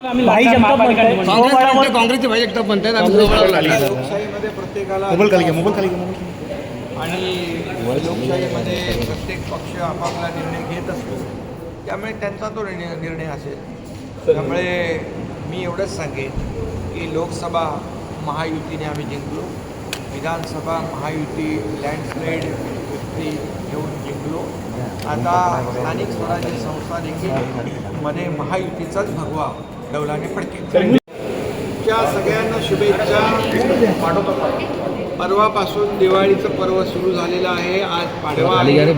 आम्ही लाडक्या महापालिका निवडणूक काँग्रेस म्हणते काँग्रेसचे भाई एकटा म्हणतात आम्ही जवळ. लोकशाहीमध्ये प्रत्येकाला मोबाईल खाली घ्या मोबाईल खाली घ्या मोबाईल आणि लोकशाहीमध्ये प्रत्येक पक्ष आपापला निर्णय घेत असतो. त्यामुळे त्यांचा तो निर्णय निर्णय असेल. त्यामुळे मी एवढंच सांगेन की लोकसभा महायुतीने आम्ही जिंकलो. विधानसभा महायुती लँडस्लाईड व्यक्ती घेऊन जिंकलो. आता स्थानिक स्वराज्य संस्था देखील मध्ये महायुतीचाच भगवा. डौलाने फडकेल च्या सगळ्यांना शुभेच्छा. परवापासून दिवाळीचं पर्व सुरू झालेलं आहे. आज पाडवा आहे.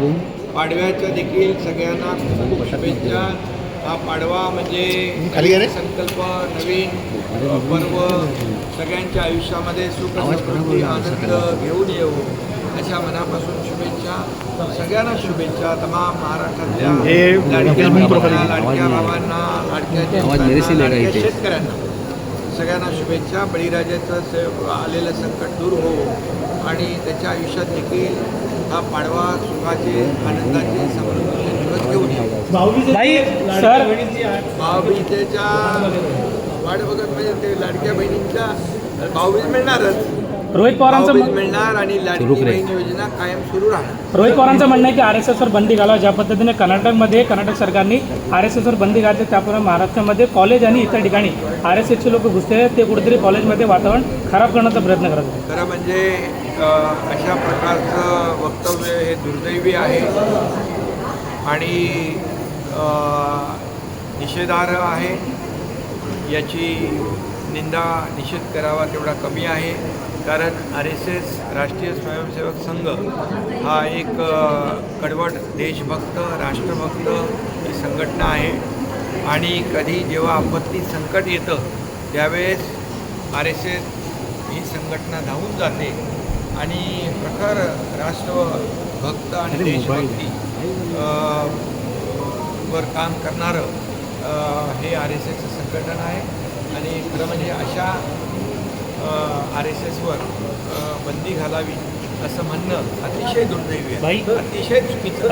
पाडव्याच्या देखील सगळ्यांना खूप खूप शुभेच्छा. हा पाडवा म्हणजे. संकल्प नवीन पर्व. सगळ्यांच्या आयुष्यामध्ये सुख समृद्धी आनंद घेऊन येऊ अशा मनापासून शुभेच्छा. सगळ्यांना शुभेच्छा तमाम महाराष्ट्रातल्या हे लाडक्या लाडक्या भावांना लाडक्या शेतकऱ्यांना. सगळ्यांना शुभेच्छा. बळीराजाचं से आलेलं संकट दूर हो आणि त्याच्या आयुष्यात देखील हा पाडवा सुखाचे आनंदाचे समृद्धीचे दिवस घेऊन सर. भाऊबीजेच्या वाट बघत म्हणजे ते लाडक्या बहिणींच्या भाऊबीज मिळणारच. रोहित पवारांचं भाऊबीज मिळणार आणि लाडकी बहीण योजना कायम सुरू राहणार. रोहित पवारांचं म्हणणं आहे की आर एस एसवर बंदी घालावं. ज्या पद्धतीने कर्नाटकमध्ये कर्नाटक सरकारने आर एस एसवर बंदी घालते त्याप्रमाणे महाराष्ट्रामध्ये कॉलेज आणि इतर ठिकाणी आर एस एसचे लोक घुसते आहेत. ते कुठेतरी कॉलेजमध्ये वातावरण खराब करण्याचा प्रयत्न करत आहेत. खरं म्हणजे अ, अशा प्रकारचं वक्तव्य हे दुर्दैवी आहे. आणि अ, निषेधार्ह आहे. याची निंदा निषेध करावा तेवढा कमी आहे. कारण आर एस एस राष्ट्रीय स्वयंसेवक संघ हा एक कडवट देशभक्त राष्ट्रभक्त ही संघटना आहे. आणि कधी जेव्हा आपत्ती संकट येतं त्यावेळेस आर एस एस ही संघटना धावून जाते. आणि प्रखर राष्ट्रभक्त आणि देशभक्ती वर काम करणारं हे आर एस एसचं संघटन आहे. आणि खरं म्हणजे अशा आर एस एसवर बंदी घालावी असं म्हणणं अतिशय दुर्दैवी आहे. अतिशय चुकीचं